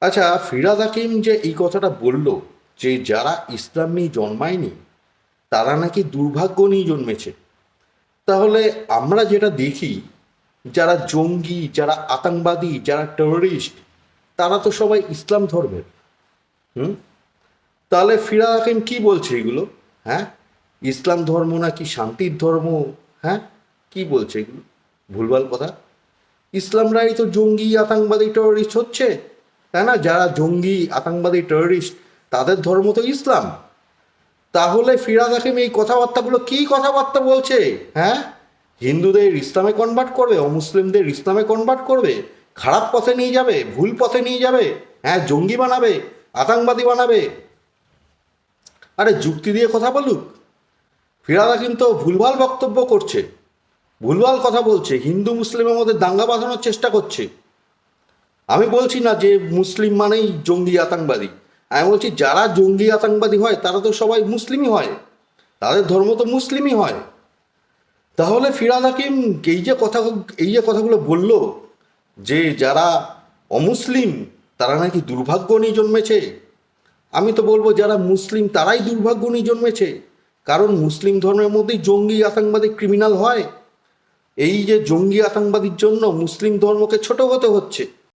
আচ্ছা ফিরাদ হাকিম যে এই কথাটা বলল যে যারা ইসলাম নিয়ে জন্মায়নি, তারা নাকি দুর্ভাগ্য নিয়ে জন্মেছে। তাহলে আমরা যেটা দেখি, যারা জঙ্গি, যারা আতঙ্কবাদী, যারা টেররিস্ট তারা তো সবাই ইসলাম ধর্মের। হুম? তাহলে ফিরাদ হাকিম কি বলছে এগুলো? হ্যাঁ? ইসলাম ধর্ম নাকি শান্তির ধর্ম? হ্যাঁ? কি বলছে এগুলো? ভুলভাল কথা। ইসলামরাই তো জঙ্গি, আতঙ্কবাদী টেররিস্ট হচ্ছে। তাই না? যারা জঙ্গি, আতঙ্কবাদী টেররিস্ট তাদের ধর্ম তো ইসলাম। তাহলে ফিরাদ হাকিম এই কথাবার্তাগুলো কি কথাবার্তা বলছে? হ্যাঁ? হিন্দুদের ইসলামে কনভার্ট করবে, অমুসলিমদের ইসলামে কনভার্ট করবে, খারাপ পথে নিয়ে যাবে, ভুল পথে নিয়ে যাবে হ্যাঁ জঙ্গি বানাবে, আতঙ্কবাদী বানাবে। আরে, যুক্তি দিয়ে কথা বলুক। ফিরাদ তো ভুলভাল বক্তব্য করছে। ভুলভাল কথা বলছে। হিন্দু, মুসলিমের মধ্যে দাঙ্গা বাঁধানোর চেষ্টা করছে। আমি বলছি না যে মুসলিম মানেই জঙ্গি আতঙ্কবাদী। আমি বলছি যারা জঙ্গি আতঙ্কবাদী হয়, তারা তো সবাই মুসলিমই হয়। তাদের ধর্ম তো মুসলিমই হয়। তাহলে ফিরাদ হাকিম এই যে কথা, এই যে কথাগুলো বলল যে যারা অমুসলিম, তারা নাকি দুর্ভাগ্য নিয়ে জন্মেছে। আমি তো বলব যারা মুসলিম, তারাই দুর্ভাগ্য নিয়ে জন্মেছে। কারণ মুসলিম ধর্মের মধ্যেই জঙ্গি আতঙ্কবাদী ক্রিমিনাল হয়। এই যে জঙ্গি আতঙ্কবাদীর জন্য মুসলিম ধর্মকে ছোট হতে হচ্ছে।